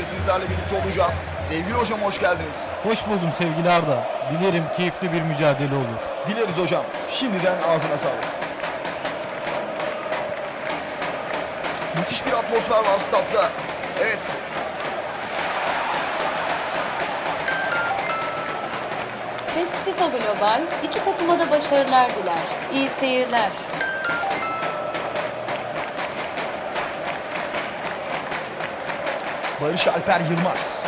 boyunca sizlerle birlikte olacağız. Sevgili hocam hoş geldiniz. Hoş buldum sevgili Arda. Dilerim keyifli bir mücadele olur. Dileriz hocam. Şimdiden ağzına sağlık. Müthiş bir atmosfer var statta. Evet. PES FIFA Global iki takıma da başarılar diler. İyi seyirler. Barış Alper Yılmaz.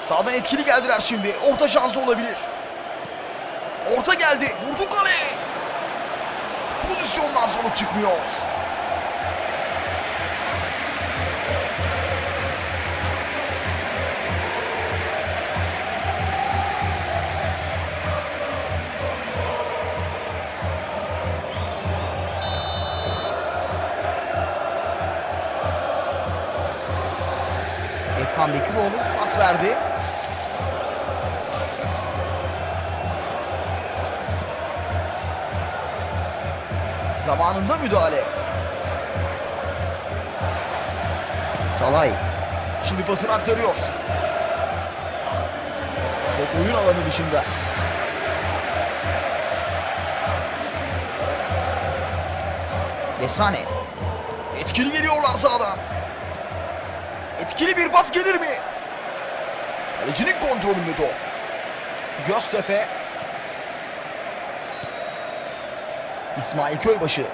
Sağdan etkili geldiler şimdi. Orta şansı olabilir. Orta geldi. Vurdu kale. Pozisyondan sonra çıkmıyor. Efkan Bekiroğlu pas verdi. Zamanında müdahale. Salay. Şimdi pasını aktarıyor. Top oyun alanı dışında. Vesane. Etkili geliyorlar sağdan. Etkili bir pas gelir mi? Kalecinin kontrolünde top. Göztepe. İsmail Köybaşı.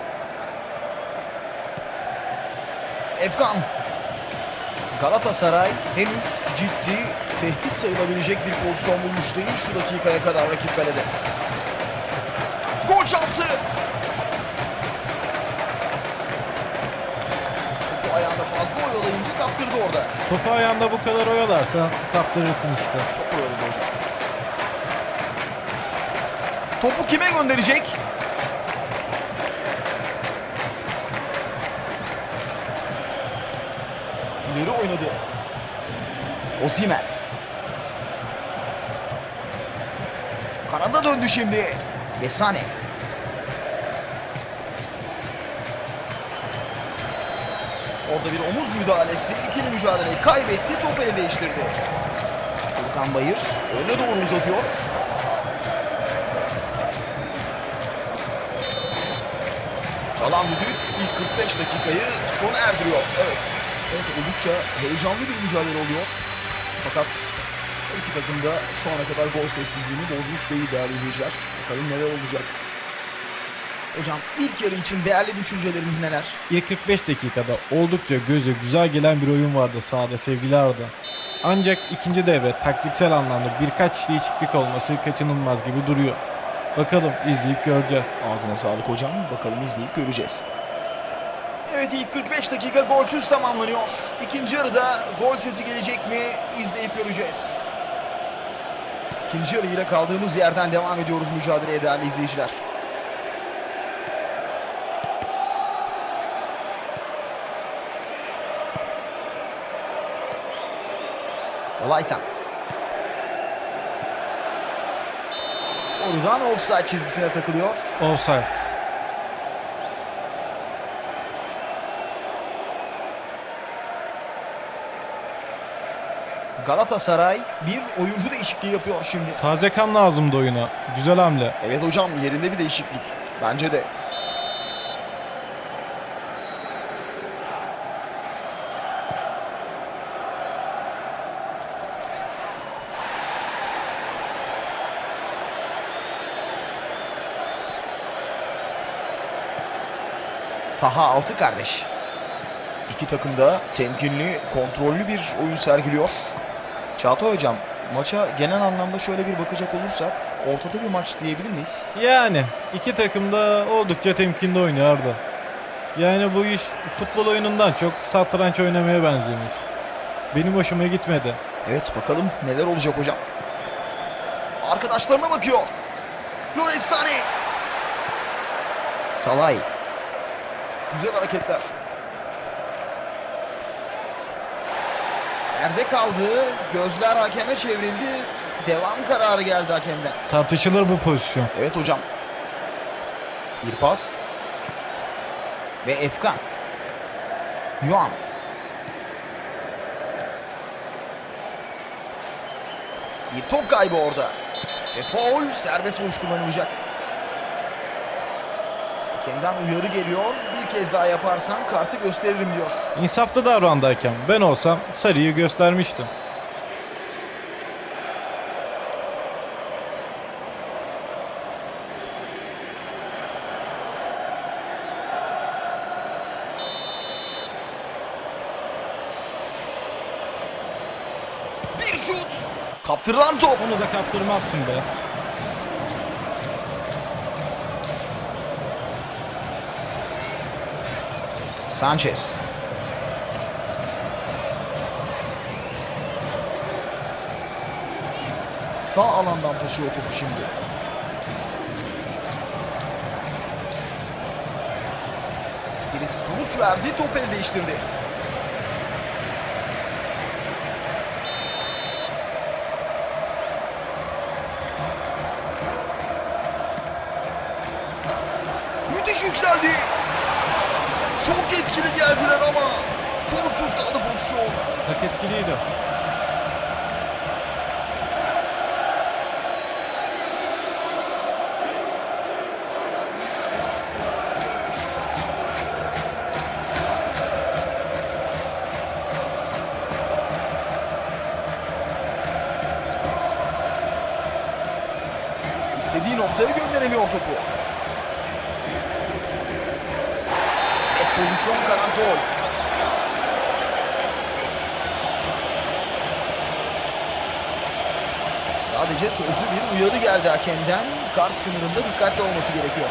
Efkan. Galatasaray henüz ciddi tehdit sayılabilecek bir pozisyon bulmuş değil şu dakikaya kadar rakip kalede. Gol şansı. Oyalayınca kaptırdı orada. Topu ayağında bu kadar oyalarsan kaptırırsın işte. Çok oyaladı hocam. Topu kime gönderecek? İleri oynadı. Osimhen. Kanada döndü şimdi. Besane. Orada bir omuz müdahalesi. ikili mücadeleyi kaybetti. Topu ele değiştirdi. Furkan Bayır öne doğru uzatıyor. Çalan düdük ilk 45 dakikayı sona erdiriyor. Evet. Evet oldukça heyecanlı bir mücadele oluyor. Fakat her iki takım da şu ana kadar gol sessizliğini bozmuş değil değerli izleyiciler. Bakalım neler olacak. Hocam ilk yarı için değerli düşünceleriniz neler? İlk 45 dakikada oldukça göze güzel gelen bir oyun vardı sahada sevgili Arda. Ancak ikinci devre taktiksel anlamda birkaç değişiklik olması kaçınılmaz gibi duruyor. Bakalım izleyip göreceğiz. Ağzına sağlık hocam. Bakalım izleyip göreceğiz. Evet ilk 45 dakika golsüz tamamlanıyor. İkinci yarıda gol sesi gelecek mi izleyip göreceğiz. İkinci yarı ile kaldığımız yerden devam ediyoruz mücadeleye değerli izleyiciler. Olaytan. Oradan offside çizgisine takılıyor. Offside. Galatasaray bir oyuncu değişikliği yapıyor şimdi. Taze kan lazımdı oyuna. Güzel hamle. Evet hocam yerinde bir değişiklik. Bence de. Taha altı kardeş. İki takım da temkinli, kontrollü bir oyun sergiliyor. Çağatay hocam, maça genel anlamda şöyle bir bakacak olursak ortada bir maç diyebilir miyiz? Yani iki takım da oldukça temkinli oynuyor Arda. Yani bu iş futbol oyunundan çok satranç oynamaya benzemiş. Benim hoşuma gitmedi. Evet bakalım neler olacak hocam. Arkadaşlarına bakıyor. Sane. Salay. Güzel hareketler. Yerde kaldı. Gözler hakeme çevrildi. devam kararı geldi hakemden. Tartışılır bu pozisyon. Evet hocam. Bir pas. Ve Efkan. Yuan. Bir top kaybı orada. Ve foul serbest vuruş kullanılacak. Hakemden uyarı geliyor. Bir kez daha yaparsan kartı gösteririm diyor. İnsaflı davrandı hakem. Ben olsam sarıyı göstermiştim. Bir şut. Kaptırılan top. Onu da kaptırmazsın be. Sanchez. Sağ alandan taşıyor topu şimdi. Birisi sonuç verdi, top el değiştirdi. Müthiş yükseldi. Çok etkili geldiler ama sonuçsuz kaldı pozisyon. Tak etkiliydi. İstediği noktaya gönderemiyor topu. Pozisyon karar faul. Sadece sözlü bir uyarı geldi hakemden. Kart sınırında dikkatli olması gerekiyor.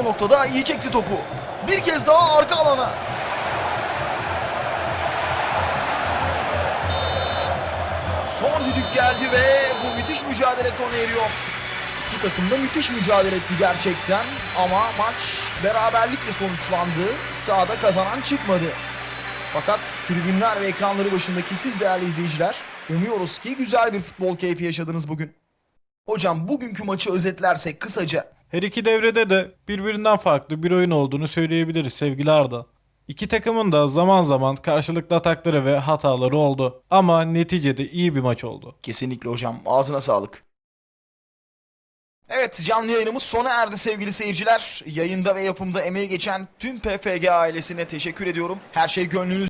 O noktada iyi çekti topu. Bir kez daha arka alana. Son düdük geldi ve bu müthiş mücadele sona eriyor. İki takım da müthiş mücadele etti gerçekten ama maç beraberlikle sonuçlandı. Sahada kazanan çıkmadı. Fakat tribünler ve ekranları başındaki siz değerli izleyiciler umuyoruz ki güzel bir futbol keyfi yaşadınız bugün. Hocam bugünkü maçı özetlersek kısaca Her iki devrede de birbirinden farklı bir oyun olduğunu söyleyebiliriz sevgili Arda. İki takımın da zaman zaman karşılıklı atakları ve hataları oldu. Ama neticede iyi bir maç oldu. Kesinlikle hocam. Ağzına sağlık. Evet canlı yayınımız sona erdi sevgili seyirciler. Yayında ve yapımda emeği geçen tüm PFG ailesine teşekkür ediyorum. Her şey gönlünüz